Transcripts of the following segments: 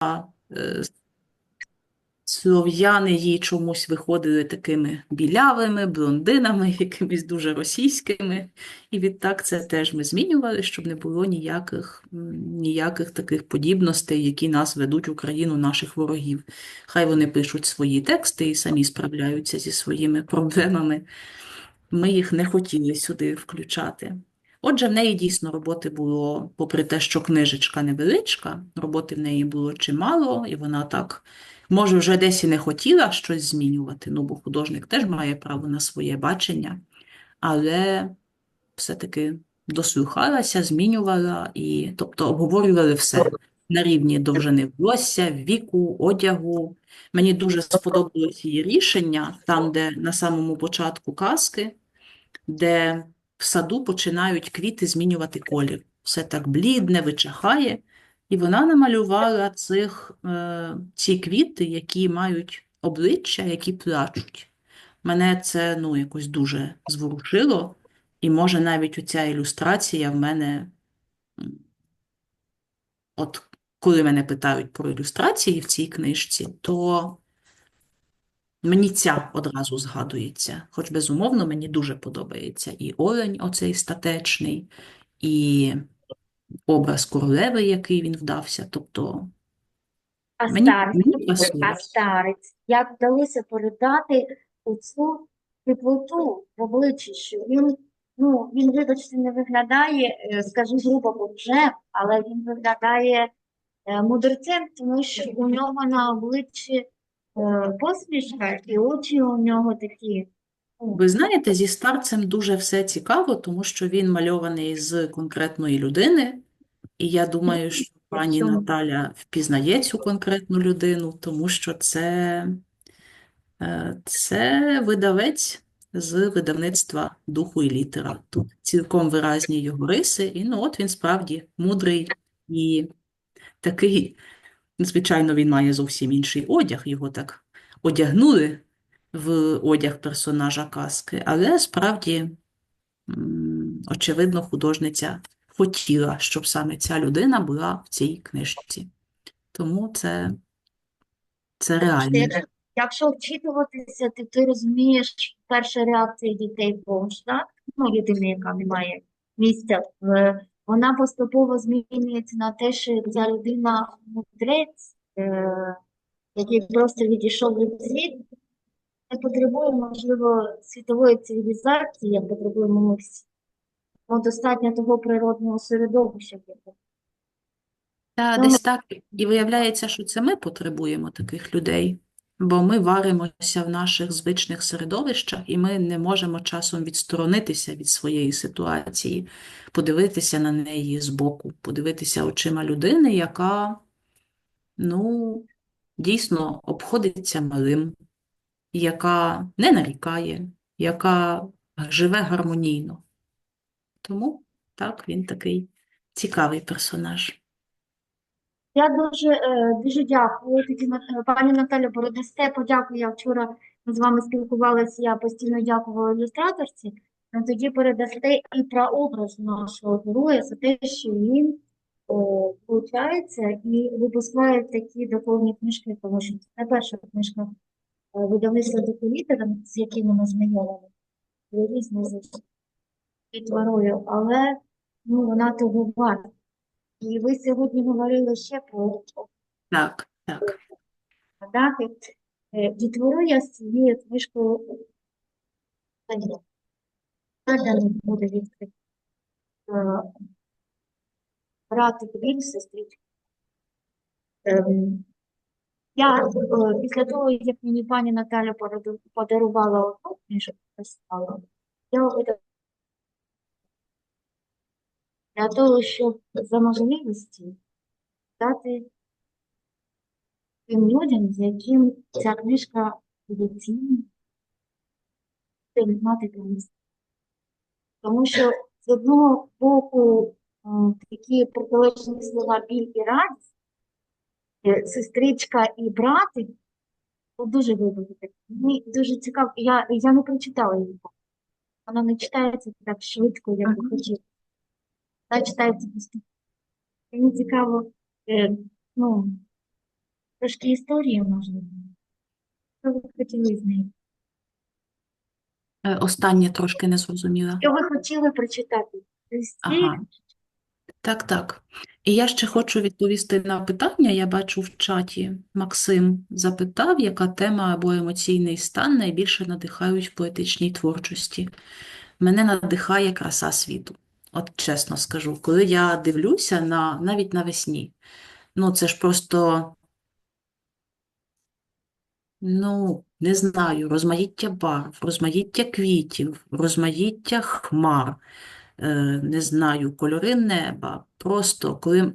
е, слов'яни їй чомусь виходили такими білявими, блондинами, якимись дуже російськими. І відтак це теж ми змінювали, щоб не було ніяких, ніяких таких подібностей, які нас ведуть в Україну наших ворогів. Хай вони пишуть свої тексти і самі справляються зі своїми проблемами. Ми їх не хотіли сюди включати. Отже, в неї дійсно роботи було, попри те, що книжечка невеличка, роботи в неї було чимало, і вона так, може, вже десь і не хотіла щось змінювати, ну, бо художник теж має право на своє бачення, але все-таки дослухалася, змінювала, і, тобто обговорювали все на рівні довжини волосся, віку, одягу. Мені дуже сподобалось її рішення, там, де на самому початку казки, де в саду починають квіти змінювати колір. Все так блідне, вичахає. І вона намалювала цих, е, ці квіти, які мають обличчя, які плачуть. Мене це ну, якось дуже зворушило. І може навіть оця ілюстрація в мене, от коли мене питають про ілюстрації в цій книжці, то Мені ця одразу згадується, хоч безумовно мені дуже подобається і олень оцей статечний, і образ королеви, який він вдався. Тобто А мені, старець, мені а старець, як вдалося передати оцю теплоту в обличчі, що він, ну, він, вибачте, не виглядає, е, скажу грубо, бомжем, але він виглядає е, мудрецем, тому що у нього на обличчі е, посмішка і очі у нього такі. ну, Ви знаєте, зі старцем дуже все цікаво, тому що він мальований з конкретної людини, і я думаю, що пані Наталя впізнає цю конкретну людину, тому що це, е, це видавець з видавництва «Духу і літера». Тут цілком виразні його риси, і ну от він справді мудрий і такий, звичайно, він має зовсім інший одяг, його так одягнули в одяг персонажа казки, але справді, очевидно, художниця хотіла, щоб саме ця людина була в цій книжці. Тому це, це реально. Якщо, вчитуватися, то ти розумієш перша реакція дітей бомж, так? Ну, людини, яка не має місця, в- вона поступово змінюється на те, що ця людина мудрець, е, який просто відійшов від світу, не потребує, можливо, світової цивілізації, як потребуємо ми всі. Тому достатньо того природного середовища, яке Та Ну, десь так. І виявляється, що це ми потребуємо таких людей, бо ми варимося в наших звичних середовищах, і ми не можемо часом відсторонитися від своєї ситуації, подивитися на неї збоку, подивитися очима людини, яка, ну, дійсно обходиться малим, яка не нарікає, яка живе гармонійно. Тому так, він такий цікавий персонаж. Я дуже, е, дуже дякую. Тоді, пані Наталю, передасте подяку. Я вчора з вами спілкувалися, я постійно дякувала ілюстраторці. Ну, тоді передасте і про образ нашого героя за те, що він о, і випускає такі духовні книжки, тому що це перша книжка е, видавництва документів, з якими ми знайомі, різні з творою, але ну, вона того варта. І ви сьогодні говорили ще про Так, так. згадати. Е, Дітвору я з цією книжкою буде відкрити. Е, Братик він. Ем, Я е, після того, як мені пані Наталя подарувала одну книжку, писала, я видала для того, щоб за можливості дати тим людям, з яким ця книжка буде цінна, мати місце. Тому що з одного боку е, такі протилежні слова біль і радість, е, сестричка і братик, дуже вибухи. Мені дуже цікаво. Я, я не прочитала її. Вона не читається так швидко, як би хотіла. Вона читається постійно. Мені цікаво, е, ну, трошки історії, можливо. Що ви хотіли з нею? Е, Останнє трошки не зрозуміла. Що ви хотіли прочитати? Ага. Так, так. І я ще хочу відповісти на питання. Я бачу в чаті Максим запитав, яка тема або емоційний стан найбільше надихають в поетичній творчості. Мене надихає краса світу. От чесно скажу, коли я дивлюся на навіть навесні, ну це ж просто, ну, не знаю, розмаїття барв, розмаїття квітів, розмаїття хмар е, не знаю, кольори неба. Просто коли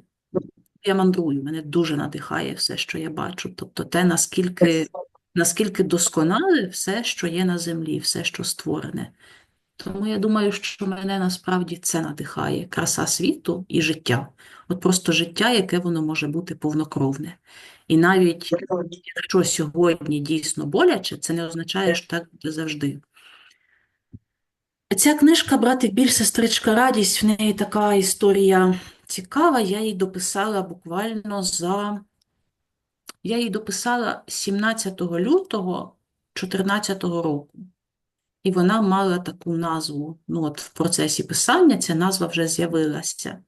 я мандрую, мене дуже надихає все, що я бачу. Тобто те, наскільки, наскільки досконале все, що є на землі, все, що створене. Тому я думаю, що мене насправді це надихає. Краса світу і життя. От просто життя, яке воно може бути повнокровне. І навіть якщо сьогодні дійсно боляче, це не означає, що так буде завжди. Ця книжка «Братик біль, сестричка радість», в неї така історія цікава. Я її дописала буквально за... Я її дописала 17 лютого 2014 року. І вона мала таку назву. Ну, от в процесі писання ця назва вже з'явилася.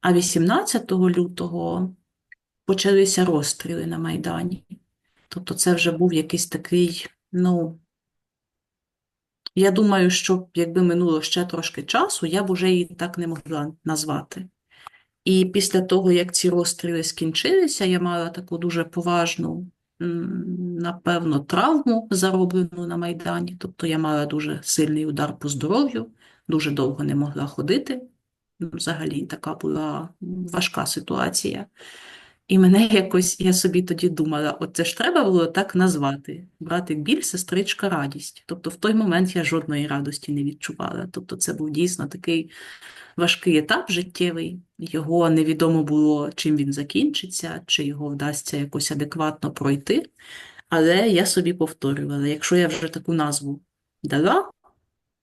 А 18 лютого почалися розстріли на Майдані. Тобто це вже був якийсь такий, ну, я думаю, що якби минуло ще трошки часу, я б уже її так не могла назвати. І після того, як ці розстріли скінчилися, я мала таку дуже поважну, напевно, травму, зароблену на Майдані. Тобто я мала дуже сильний удар по здоров'ю, дуже довго не могла ходити. Взагалі така була важка ситуація. І мене якось, я собі тоді думала, от це ж треба було так назвати. Братик біль, сестричка радість. Тобто в той момент я жодної радості не відчувала. Тобто це був дійсно такий важкий етап життєвий. Його невідомо було, чим він закінчиться, чи його вдасться якось адекватно пройти. Але я собі повторювала, якщо я вже таку назву дала,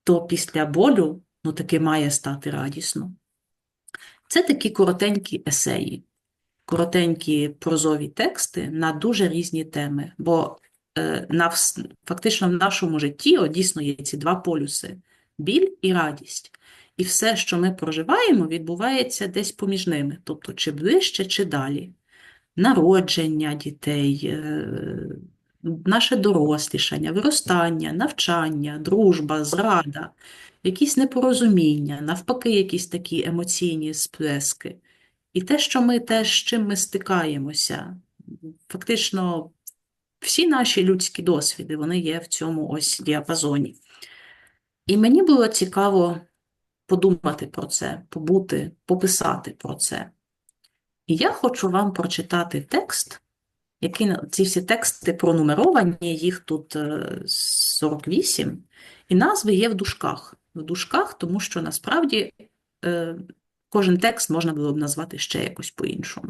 то після болю, ну таки має стати радісно. Це такі коротенькі есеї коротенькі прозові тексти на дуже різні теми. Бо е, на, фактично в нашому житті от, дійсно є ці два полюси біль і радість. І все, що ми проживаємо, відбувається десь поміж ними, тобто чи ближче, чи далі. Народження дітей, е, наше дорослішання, виростання, навчання, дружба, зрада, якісь непорозуміння, навпаки, якісь такі емоційні сплески. І те, що ми теж з чим ми стикаємося, фактично всі наші людські досвіди, вони є в цьому ось діапазоні. І мені було цікаво подумати про це, побути, пописати про це. І я хочу вам прочитати текст, який ці всі тексти пронумеровані, їх тут е, 48, і назви є в дужках. В дужках, тому що насправді е, кожен текст можна було б назвати ще якось по-іншому.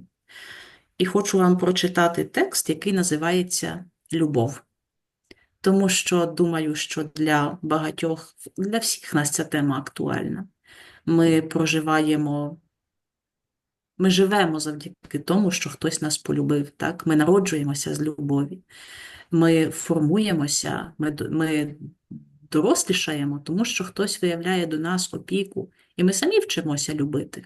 І хочу вам прочитати текст, який називається Любов. Тому що думаю, що для багатьох, для всіх нас ця тема актуальна. Ми проживаємо, ми живемо завдяки тому, що хтось нас полюбив, так? Ми народжуємося з любові. Ми формуємося, ми, ми дорослішаємо, тому що хтось виявляє до нас опіку, і ми самі вчимося любити.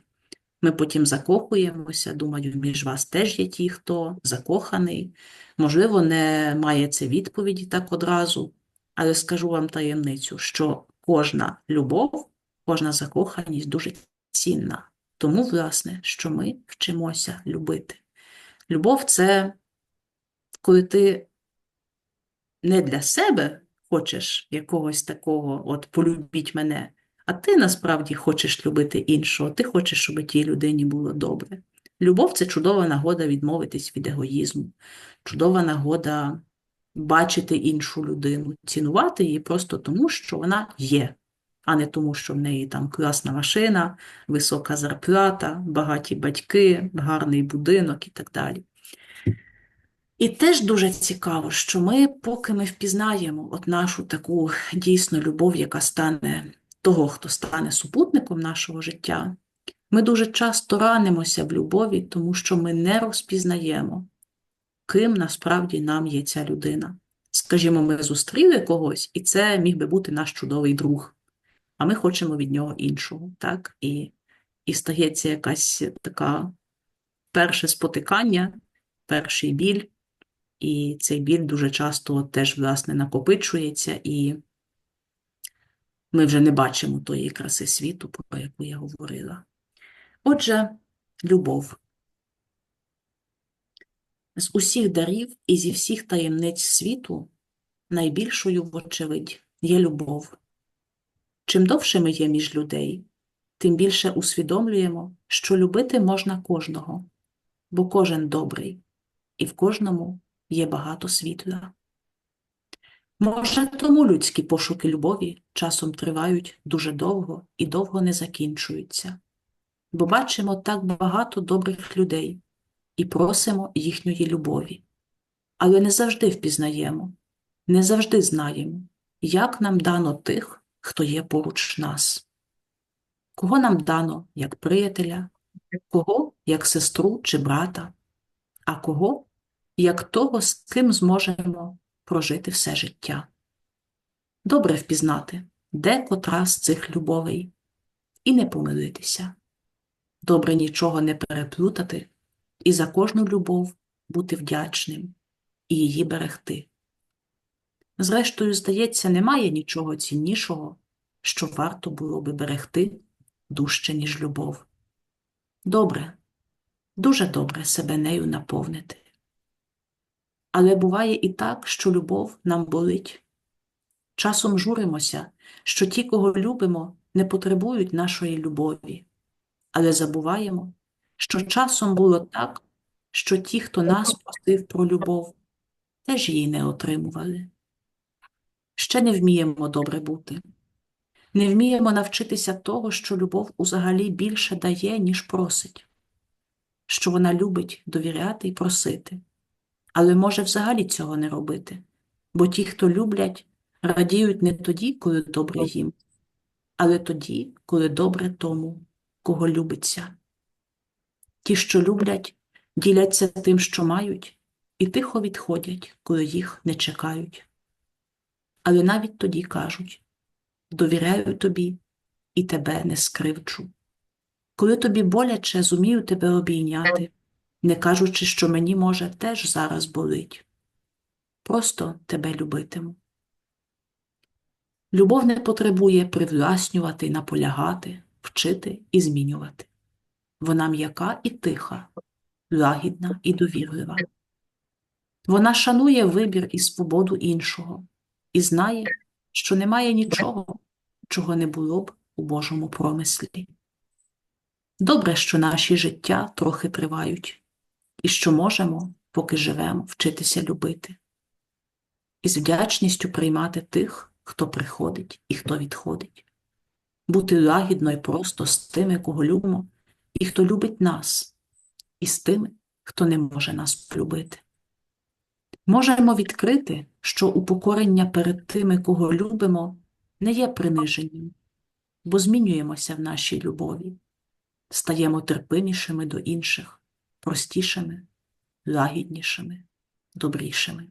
Ми потім закохуємося, думаю, між вас теж є ті, хто закоханий. Можливо, не має це відповіді так одразу, але скажу вам таємницю, що кожна любов, кожна закоханість дуже цінна. Тому, власне, що ми вчимося любити. Любов це коли ти не для себе хочеш якогось такого, от полюбіть мене, а ти насправді хочеш любити іншого, ти хочеш, щоб тій людині було добре. Любов це чудова нагода відмовитись від егоїзму, чудова нагода бачити іншу людину, цінувати її просто тому, що вона є, а не тому, що в неї там класна машина, висока зарплата, багаті батьки, гарний будинок і так далі. І теж дуже цікаво, що ми, поки ми впізнаємо от нашу таку дійсно любов, яка стане того, хто стане супутником нашого життя, ми дуже часто ранимося в любові, тому що ми не розпізнаємо ким насправді нам є ця людина. Скажімо, ми зустріли когось, і це міг би бути наш чудовий друг, а ми хочемо від нього іншого, так? І, і стається якась така перше спотикання, перший біль, і цей біль дуже часто теж, власне, накопичується, і ми вже не бачимо тої краси світу, про яку я говорила. Отже, любов. З усіх дарів і зі всіх таємниць світу найбільшою, вочевидь, є любов. Чим довше ми є між людей, тим більше усвідомлюємо, що любити можна кожного, бо кожен добрий, і в кожному є багато світла. Може, тому людські пошуки любові часом тривають дуже довго і довго не закінчуються, бо бачимо так багато добрих людей і просимо їхньої любові, але не завжди впізнаємо, не завжди знаємо, як нам дано тих, хто є поруч нас, кого нам дано як приятеля, кого як сестру чи брата, а кого як того, з ким зможемо прожити все життя. Добре впізнати, де котра з цих любовей, і не помилитися. Добре нічого не переплутати, і за кожну любов бути вдячним і її берегти. Зрештою, здається, немає нічого ціннішого, що варто було би берегти дужче, ніж любов. Добре, дуже добре себе нею наповнити. Але буває і так, що любов нам болить. Часом журимося, що ті, кого любимо, не потребують нашої любові, але забуваємо, що часом було так, що ті, хто нас просив про любов, теж її не отримували. Ще не вміємо добре бути, не вміємо навчитися того, що любов узагалі більше дає, ніж просить, що вона любить довіряти і просити але може взагалі цього не робити, бо ті, хто люблять, радіють не тоді, коли добре їм, але тоді, коли добре тому, кого любиться. Ті, що люблять, діляться тим, що мають, і тихо відходять, коли їх не чекають. Але навіть тоді кажуть довіряю тобі і тебе не скривджу. Коли тобі боляче, зумію тебе обійняти не кажучи, що мені, може, теж зараз болить. Просто тебе любитиму. Любов не потребує привласнювати, наполягати, вчити і змінювати. Вона м'яка і тиха, лагідна і довірлива. Вона шанує вибір і свободу іншого і знає, що немає нічого, чого не було б у Божому промислі. Добре, що наші життя трохи тривають і що можемо, поки живемо, вчитися любити, і з вдячністю приймати тих, хто приходить і хто відходить, бути лагідно і просто з тими, кого любимо, і хто любить нас, і з тими, хто не може нас полюбити. Можемо відкрити, що упокорення перед тими, кого любимо, не є приниженням, бо змінюємося в нашій любові, стаємо терпимішими до інших простішими, лагіднішими, добрішими.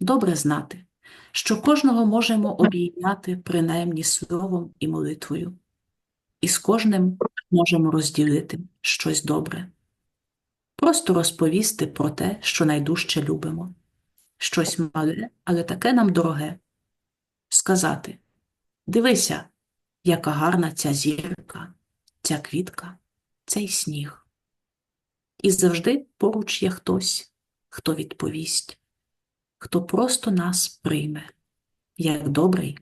Добре знати, що кожного можемо обійняти принаймні словом і молитвою, і з кожним можемо розділити щось добре, просто розповісти про те, що найдужче любимо, щось мале, але таке нам дороге, сказати дивися, яка гарна ця зірка, ця квітка, цей сніг. І завжди поруч є хтось, хто відповість, хто просто нас прийме, як добрий,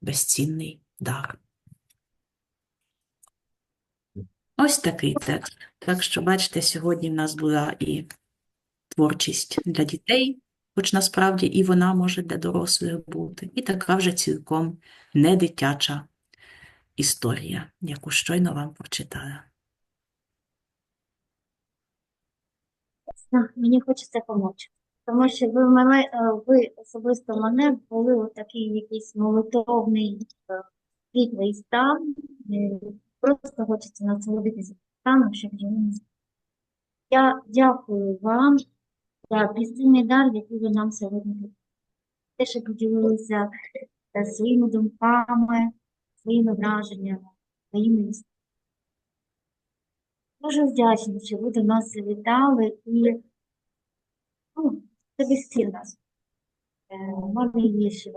безцінний дар. Ось такий текст. Так що, бачите, сьогодні в нас була і творчість для дітей, хоч насправді і вона може для дорослих бути, і така вже цілком не дитяча історія, яку щойно вам прочитала. Так, Мені хочеться помочь. Тому що ви мене, е, ви особисто мене ввели у такий якийсь молитовний е, світлий стан. Е, Просто хочеться насолодитися станом, щоб його не Я дякую вам за пісенний дар, який ви нам сьогодні дали. Те, що поділилися своїми думками, своїми враженнями, своїми історіями. Дуже вдячна, що ви до нас завітали і ну, тобі всі нас. Е, Мамі є ще.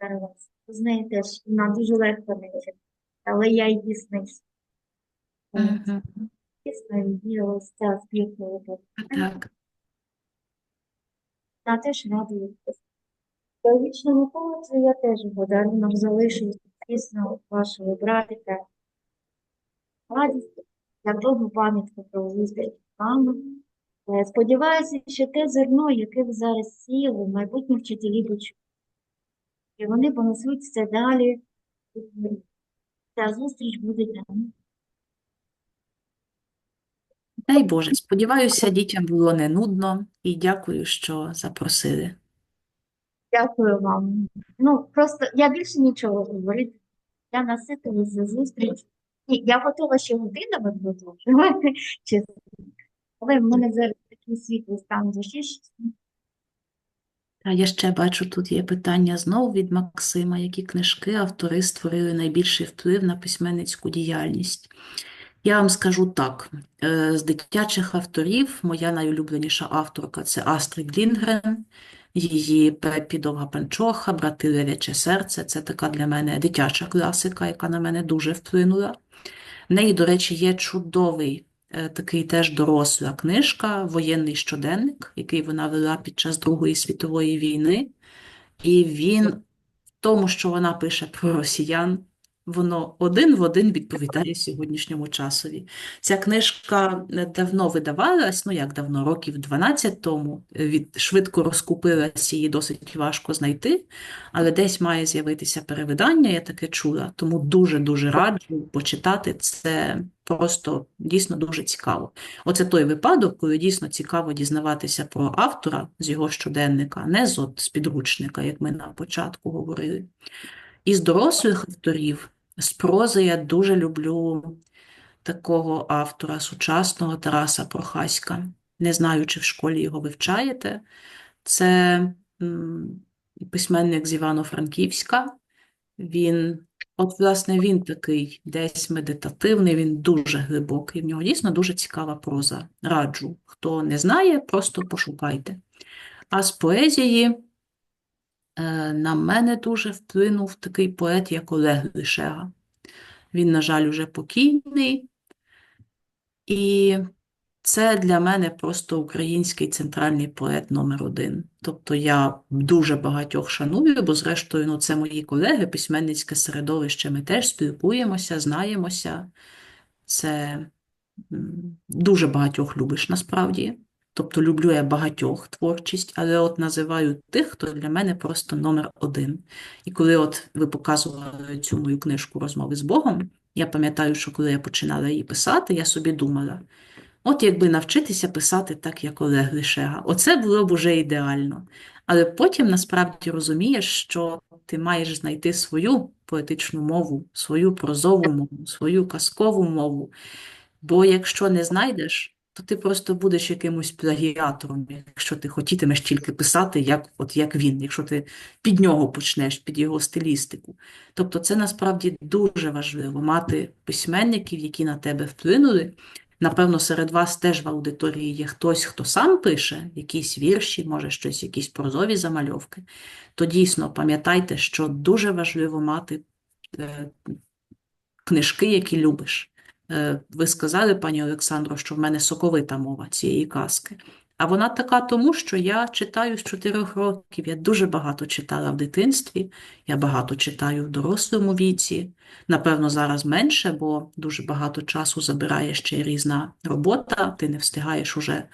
Зараз. Ви знаєте, ж, вона дуже легко не але я її. Мгм. Дійсно, її ось ця спільна. Так. Та теж радує. По вічному коледжі я теж подарунок залишу, звісно, вашого братика. Радість, як довгу пам'ятку про зустріч з вами. Сподіваюся, що те зерно, яке ви зараз сіяли, майбутні вчителі почують. І вони понесуть це далі. Ця зустріч буде них. Дай Боже, сподіваюся, дітям було не нудно і дякую, що запросили. Дякую вам. Ну, просто я більше нічого говорити. Я наситилася за зустріч. Я готова ще годинами продовжувати, чесно. Але в мене зараз такий світлий стан душі, А я ще бачу, тут є питання знову від Максима. Які книжки автори створили найбільший вплив на письменницьку діяльність? Я вам скажу так. е, З дитячих авторів моя найулюбленіша авторка – це Астрид Лінгрен. Її Пеппі Довга Панчоха, Брати Лев'яче серце – це така для мене дитяча класика, яка на мене дуже вплинула. В неї, до речі, є чудовий е, такий теж доросла книжка «Воєнний щоденник», який вона вела під час Другої світової війни. І він в тому, що вона пише про росіян, воно один в один відповідає сьогоднішньому часові. Ця книжка е, давно видавалась, ну як давно, років 12 тому, е, від, швидко розкупилась, її досить важко знайти, але десь має з'явитися перевидання, я таке чула, тому дуже-дуже раджу почитати, це просто дійсно дуже цікаво. Оце той випадок, коли дійсно цікаво дізнаватися про автора з його щоденника, не з, от, з підручника, як ми на початку говорили. Із дорослих авторів, з прози я дуже люблю такого автора сучасного Тараса Прохаська. Не знаю, чи в школі його вивчаєте. Це письменник з Івано-Франківська. Він, от, власне, він такий десь медитативний, він дуже глибокий. В нього дійсно дуже цікава проза. Раджу. Хто не знає, просто пошукайте. А з поезії на мене дуже вплинув такий поет, як Олег Лишега. Він, на жаль, уже покійний. І це для мене просто український центральний поет номер один. Тобто я дуже багатьох шаную, бо зрештою, ну, це мої колеги, письменницьке середовище, ми теж спілкуємося, знаємося. Це дуже багатьох любиш насправді. Тобто люблю я багатьох творчість, але от називаю тих, хто для мене просто номер один. І коли от ви показували цю мою книжку Розмови з Богом, я пам'ятаю, що коли я починала її писати, я собі думала, от якби навчитися писати так, як Олег Лишега, оце було б уже ідеально. Але потім насправді розумієш, що ти маєш знайти свою поетичну мову, свою прозову мову, свою казкову мову. Бо якщо не знайдеш, то ти просто будеш якимось плагіатором, якщо ти хотітимеш тільки писати, як, от як він, якщо ти під нього почнеш, під його стилістику. Тобто це насправді дуже важливо мати письменників, які на тебе вплинули. Напевно, серед вас теж в аудиторії є хтось, хто сам пише якісь вірші, може щось, якісь прозові замальовки. То дійсно пам'ятайте, що дуже важливо мати е, книжки, які любиш. Е, Ви сказали, пані Олександро, що в мене соковита мова цієї казки. А вона така тому, що я читаю з чотирьох років. Я дуже багато читала в дитинстві, я багато читаю в дорослому віці. Напевно, зараз менше, бо дуже багато часу забирає ще різна робота. Ти не встигаєш уже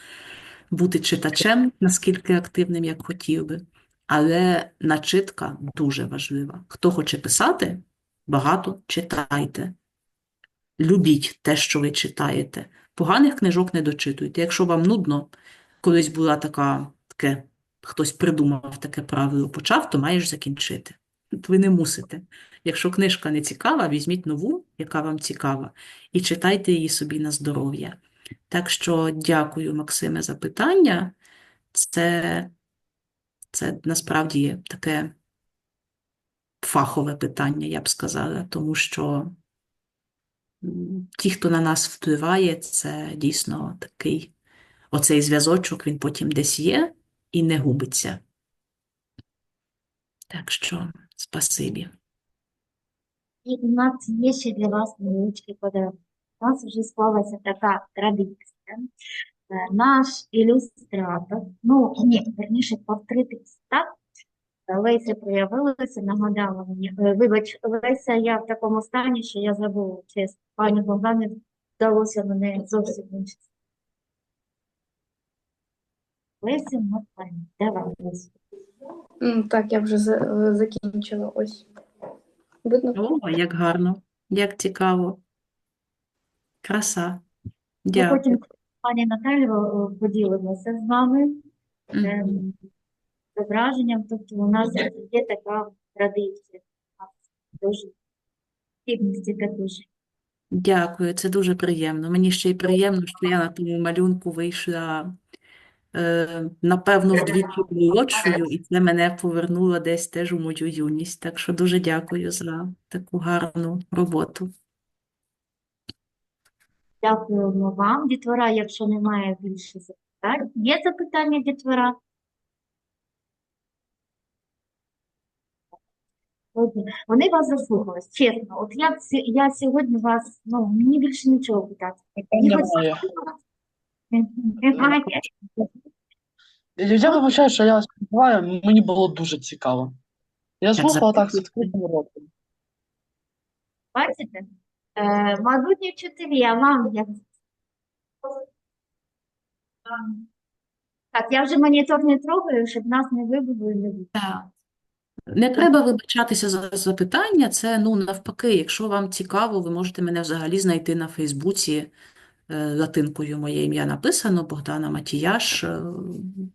бути читачем, наскільки активним, як хотів би. Але начитка дуже важлива. Хто хоче писати, багато читайте. Любіть те, що ви читаєте. Поганих книжок не дочитуйте. Якщо вам нудно, колись була така, таке, хтось придумав таке правило, почав, то маєш закінчити. Ви не мусите. Якщо книжка не цікава, візьміть нову, яка вам цікава, і читайте її собі на здоров'я. Так що дякую, Максиме, за питання. Це, це насправді таке фахове питання, я б сказала, тому що ті, хто на нас впливає, це дійсно такий оцей зв'язочок, він потім десь є і не губиться. Так що спасибі. І у нас є ще для вас невеличкий подарунок. У нас вже склалася така традиція. Е, Наш ілюстратор, ну ні, верніше портретист, так? Е, Леся проявилася, нагадала мені. Е, Вибач, Леся, я в такому стані, що я забула чесно. Пані Богдані вдалося мене зовсім інше. Леся Матвій, давай, Леся. Так, я вже за- закінчила. Ось. Видно? О, як гарно, як цікаво. Краса. Дякую. потім пані Наталію е, поділимося з вами. Мгм. ем, зображенням. Тобто у нас є така традиція. Дуже цінності також. Дякую, це дуже приємно. Мені ще й приємно, що я на тому малюнку вийшла, е, напевно, вдвічі молодшою, і це мене повернуло десь теж у мою юність. Так що дуже дякую за таку гарну роботу. Дякуємо вам, дітвора, якщо немає більше запитань. Є запитання, дітвора? Вони вас заслухались, чесно. От я, я сьогодні вас, ну, мені більше нічого питати. Немає. Немає. Я вибачаю, що я вас перебиваю, мені було дуже цікаво. Я слухала так з відкритим ротом. Бачите? Е, майбутні вчителі, а вам як? Так, я вже монітор не трогаю, щоб нас не вибило і не вибило. Так. Не треба вибачатися за запитання, це ну навпаки, якщо вам цікаво, ви можете мене взагалі знайти на Фейсбуці. Е, Латинкою моє ім'я написано, Богдана Матіяш. Е,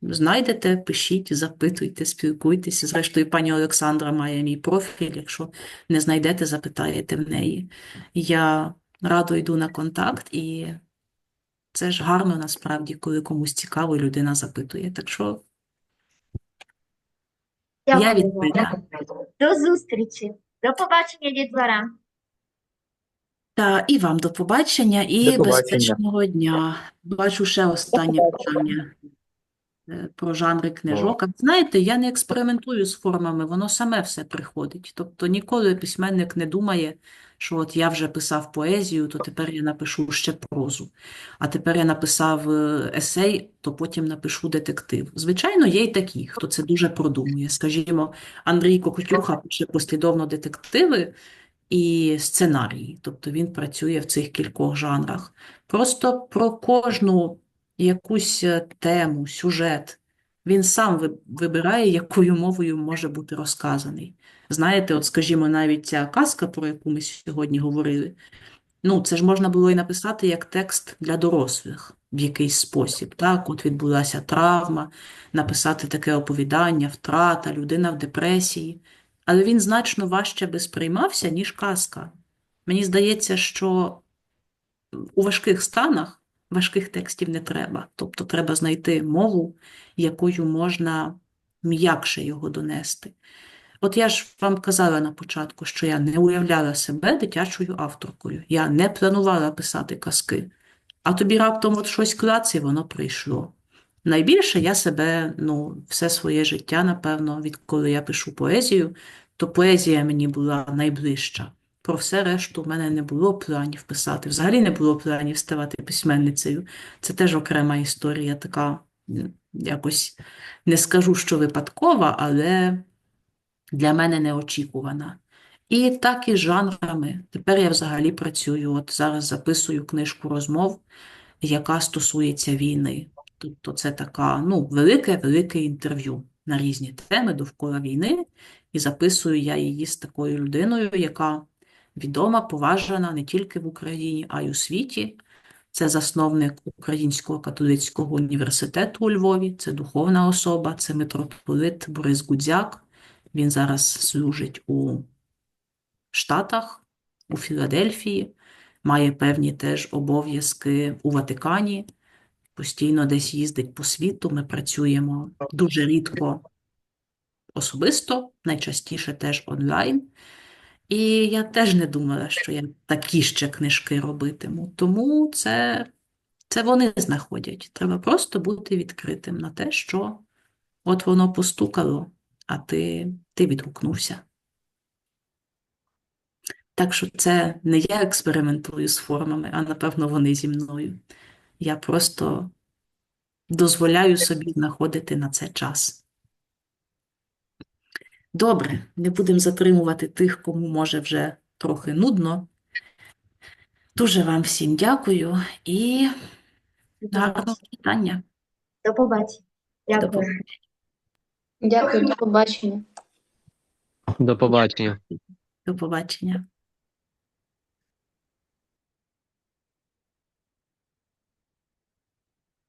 Знайдете, пишіть, запитуйте, спілкуйтеся. Зрештою, пані Олександра має мій профіль. Якщо не знайдете, запитаєте в неї. Я радо йду на контакт, і це ж гарно насправді, коли комусь цікаво, людина запитує. Так що я Я відповідаю. До зустрічі. До побачення, дітвора. Та і вам до побачення і До побачення. безпечного дня. Бачу ще останнє питання про жанри книжок. А знаєте, я не експериментую з формами, воно саме все приходить. Тобто ніколи письменник не думає, що от я вже писав поезію, то тепер я напишу ще прозу. А тепер я написав е, есей, то потім напишу детектив. Звичайно, є й такі, хто це дуже продумує. Скажімо, Андрій Кокотюха пише послідовно детективи і сценарії. Тобто він працює в цих кількох жанрах. Просто про кожну якусь е, тему, сюжет. Він сам вибирає, якою мовою може бути розказаний. Знаєте, от, скажімо, навіть ця казка, про яку ми сьогодні говорили, ну, це ж можна було і написати як текст для дорослих в якийсь спосіб. Так, от відбулася травма, написати таке оповідання, втрата, людина в депресії. Але він значно важче би сприймався, ніж казка. Мені здається, що у важких станах важких текстів не треба. Тобто треба знайти мову, якою можна м'якше його донести. От я ж вам казала на початку, що я не уявляла себе дитячою авторкою. Я не планувала писати казки. А тобі раптом от щось клац, і воно прийшло. Найбільше я себе, ну, все своє життя, напевно, відколи я пишу поезію, то поезія мені була найближча. Про все решту в мене не було планів писати. Взагалі не було планів ставати письменницею. Це теж окрема історія, така якось не скажу, що випадкова, але для мене неочікувана. І так і жанрами. Тепер я взагалі працюю. От зараз записую книжку розмов, яка стосується війни. Тобто це така, ну, велике-велике інтерв'ю на різні теми довкола війни. І записую я її з такою людиною, яка відома, поважана не тільки в Україні, а й у світі. Це засновник Українського католицького університету у Львові, це духовна особа, це митрополит Борис Гудзяк. Він зараз служить у Штатах, у Філадельфії. має певні теж обов'язки у Ватикані, постійно десь їздить по світу. Ми працюємо дуже рідко особисто, найчастіше теж онлайн. І я теж не думала, що я такі ще книжки робитиму. Тому це, це вони знаходять. Треба просто бути відкритим на те, що от воно постукало, а ти, ти відгукнувся. Так що це не я експериментую з формами, а напевно вони зі мною. Я просто дозволяю собі знаходити на це час. Добре, не будемо затримувати тих, кому може вже трохи нудно. Дуже вам всім дякую і гарного читання. До побачення. До Дякую. побачення. Дякую, до побачення. До побачення. До побачення.